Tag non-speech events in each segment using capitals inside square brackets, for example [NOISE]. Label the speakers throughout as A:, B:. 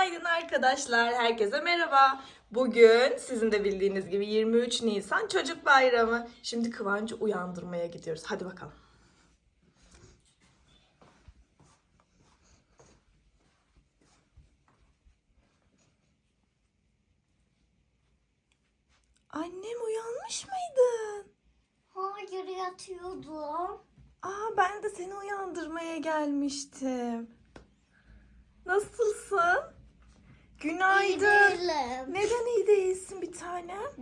A: Günaydın arkadaşlar. Herkese merhaba. Bugün sizin de bildiğiniz gibi 23 Nisan Çocuk Bayramı. Şimdi Kıvancı uyandırmaya gidiyoruz. Hadi bakalım. Annem uyanmış mıydın?
B: Hayır yatıyordum.
A: Aa ben de seni uyandırmaya gelmiştim. Nasılsın? Günaydın.
B: Değilim.
A: Neden iyi değilsin bir tanem?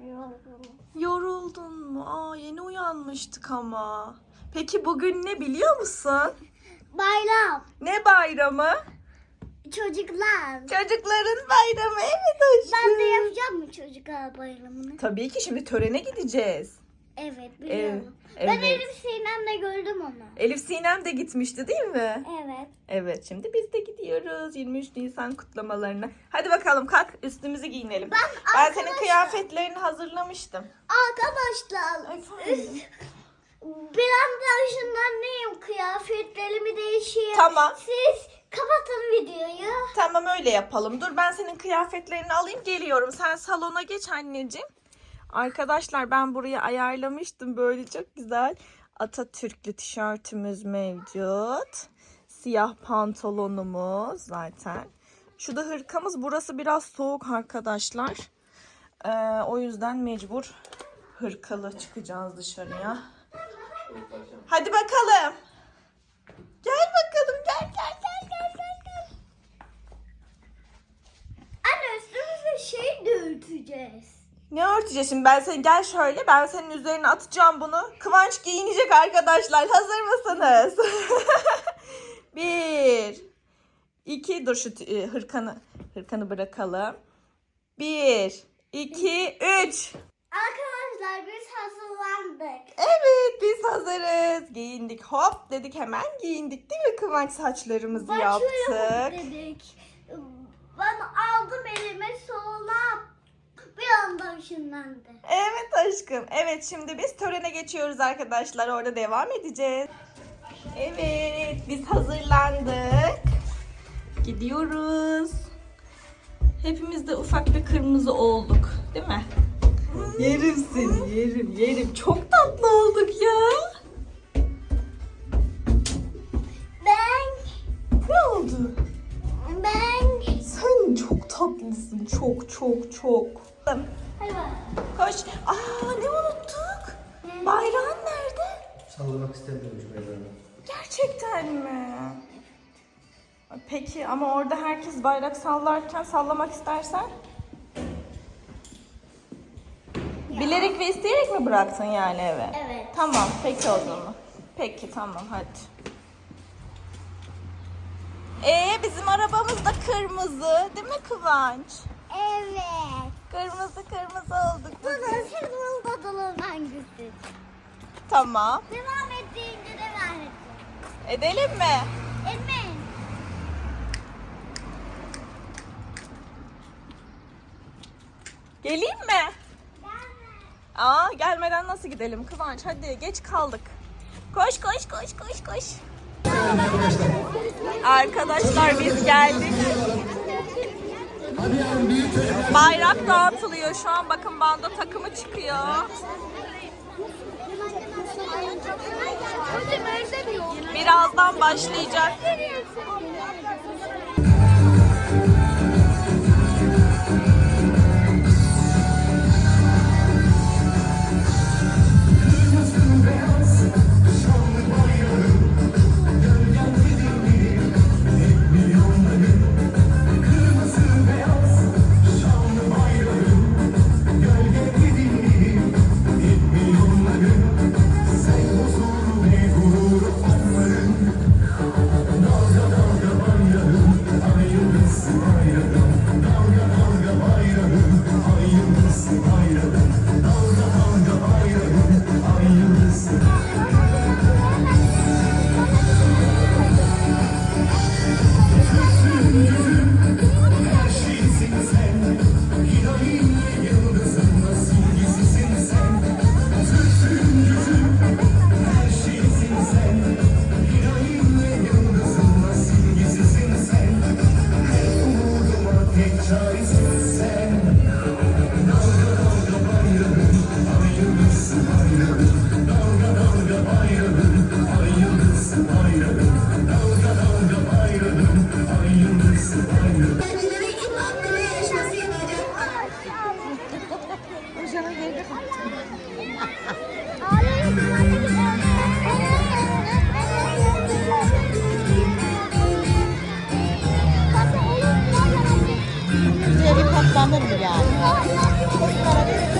B: Yorgunum.
A: Yoruldun mu? Aa yeni uyanmıştık ama. Peki bugün ne biliyor musun?
B: Bayram.
A: Ne bayramı?
B: Çocuklar.
A: Çocukların bayramı. Evet aşkım.
B: Ben de yapacağım mı çocuklar bayramını?
A: Tabii ki şimdi törene gideceğiz.
B: Evet biliyorum.
A: Evet,
B: Ben
A: evet.
B: Elif Sinem'de gördüm onu.
A: Elif Sinem de gitmişti değil mi?
B: Evet.
A: Evet şimdi biz de gidiyoruz 23 Nisan kutlamalarına. Hadi bakalım kalk üstümüzü giyinelim. Ben, senin
B: arkadaşlar-
A: kıyafetlerini hazırlamıştım.
B: Arkadaşlar.
A: Efendim?
B: Bir anda ışınlanayım. Kıyafetlerimi değişeyim.
A: Tamam.
B: Siz kapatın videoyu.
A: Tamam öyle yapalım. Dur ben senin kıyafetlerini alayım geliyorum. Sen salona geç anneciğim. Arkadaşlar ben buraya ayarlamıştım böyle çok güzel. Atatürklü tişörtümüz mevcut. Siyah pantolonumuz zaten. Şu da hırkamız. Burası biraz soğuk arkadaşlar. Ee, o yüzden mecbur hırkalı çıkacağız dışarıya. Hadi bakalım. Gel bakalım gel gel gel gel gel gel.
B: Anne üstümüze şey de örteceğiz.
A: Ne örteceğiz şimdi? Ben seni gel şöyle. Ben senin üzerine atacağım bunu. Kıvanç giyinecek arkadaşlar. Hazır mısınız? [LAUGHS] Bir. iki. Dur şu e, hırkanı hırkanı bırakalım. Bir. iki, üç.
B: Arkadaşlar biz hazırlandık.
A: Evet biz hazırız. Giyindik. Hop dedik hemen giyindik değil mi Kıvanç? Saçlarımızı
B: Başlıyor
A: yaptık.
B: dedik. Ben aldım elime sonra bir anda ışınlandı.
A: Evet aşkım. Evet şimdi biz törene geçiyoruz arkadaşlar. Orada devam edeceğiz. Evet biz hazırlandık. Gidiyoruz. Hepimiz de ufak bir kırmızı olduk. Değil mi? Yerim seni yerim yerim. Çok tatlı olduk ya.
B: Ben,
A: Ne oldu?
B: ben.
A: Sen çok tatlısın. Çok çok çok.
B: Hadi.
A: Koş. Aa ne unuttuk? Bayrağın nerede?
C: Sallamak istemiyorum şu bayrağını.
A: Gerçekten mi? Peki ama orada herkes bayrak sallarken sallamak istersen? Bilerek ve isteyerek mi bıraktın yani eve?
B: Evet.
A: Tamam peki o zaman. Peki tamam hadi. Ee bizim arabamız da kırmızı değil mi Kıvanç?
B: Evet.
A: Kırmızı kırmızı olduk bugün.
B: senin dadılığın hangisi?
A: Tamam.
B: Devam ettiğince devam edeceğim.
A: Edelim mi?
B: Emin.
A: Geleyim mi? Aa gelmeden nasıl gidelim Kıvanç? Hadi geç kaldık. Koş koş koş koş koş. Arkadaşlar biz geldik. Bayrak dağıtılıyor şu an. Bakın banda takımı çıkıyor. Birazdan başlayacak.
D: 搬
B: 那里呀。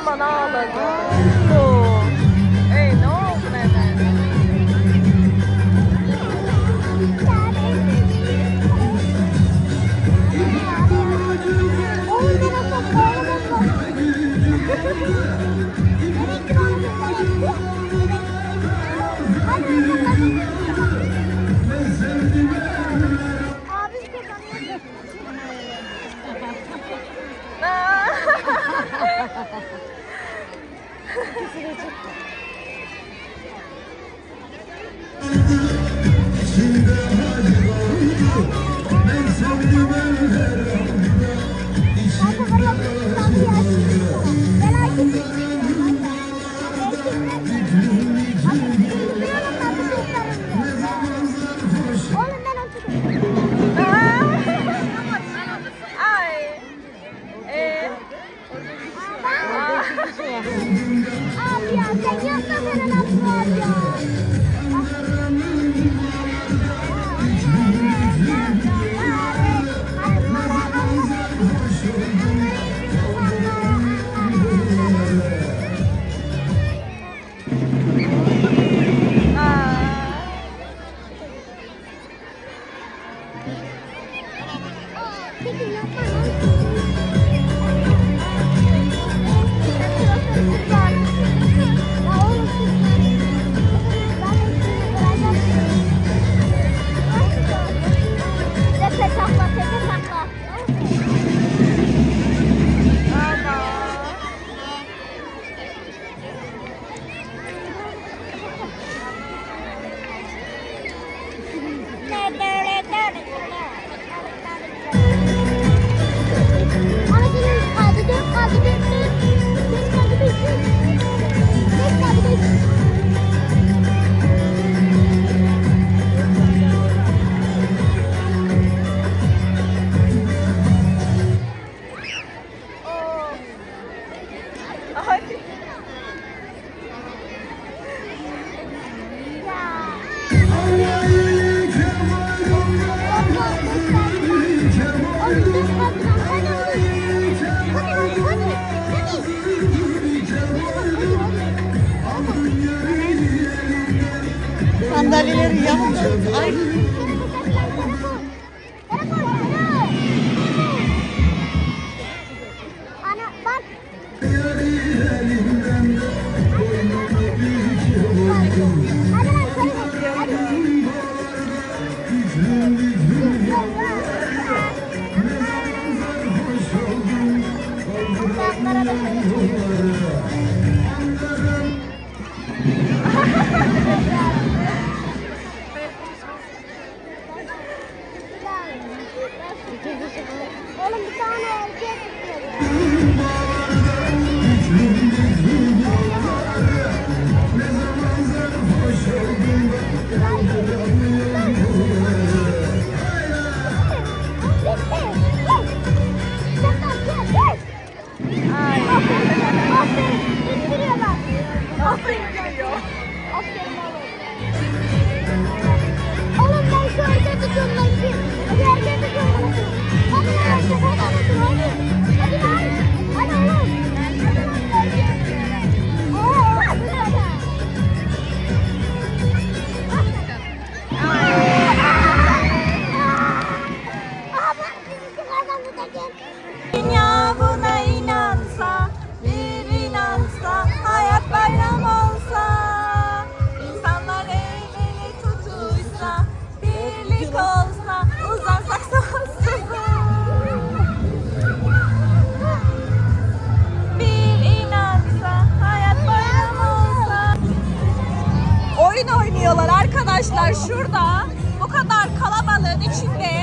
A: Aman ağladı. Oo. Ey ne oldu Mehmet?
D: Abi
B: bir すぎちゃった。Thank you. Hadi
A: içinde.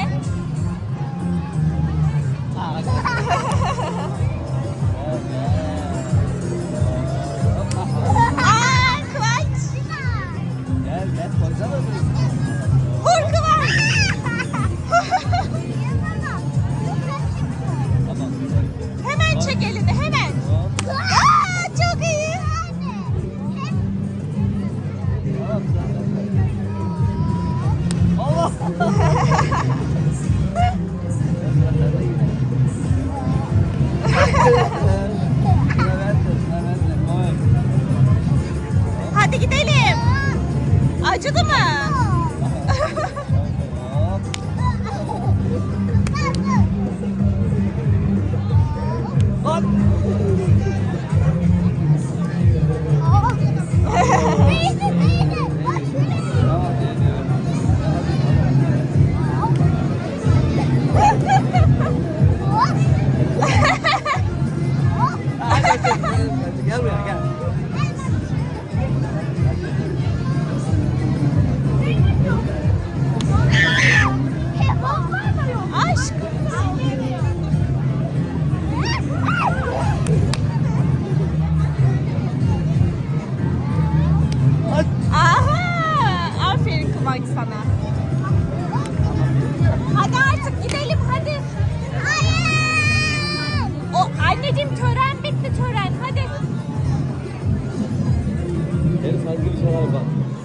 C: Galiba.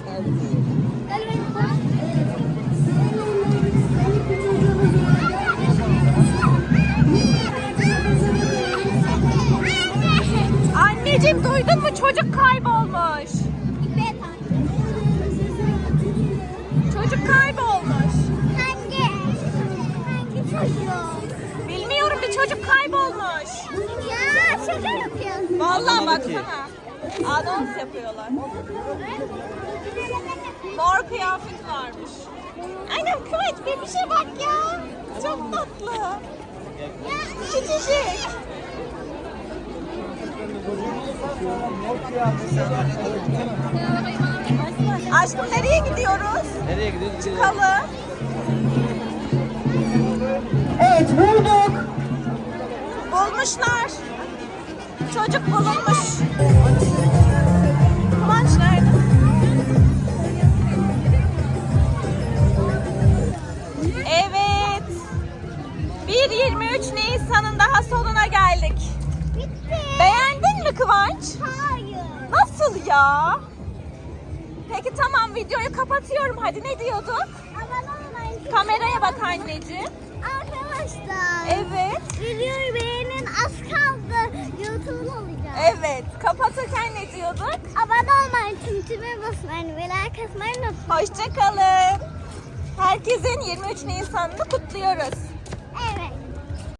A: Anneciğim kıyafet varmış. Annem Kıvaç bir şey bak ya. Çok tatlı. Küçücük. Aşkım nereye gidiyoruz?
C: Nereye gidiyoruz?
A: Kalı.
B: Evet bulduk.
A: Bulmuşlar. Çocuk bulunmuş. Kıvanç nerede? 1-23 Nisan'ın daha sonuna geldik.
B: Bitti.
A: Beğendin mi Kıvanç?
B: Hayır.
A: Nasıl ya? Peki tamam videoyu kapatıyorum. Hadi ne diyorduk?
B: Abone olmayı.
A: Kameraya bak anneciğim.
B: Arkadaşlar.
A: Evet.
B: Videoyu beğenin az kaldı. YouTube'un olacak.
A: Evet. Kapatırken ne diyorduk?
B: Abone olmayı, tümtüme basmayı ve like atmayı unutmayın.
A: Hoşçakalın. Herkesin 23 Nisan'ını kutluyoruz.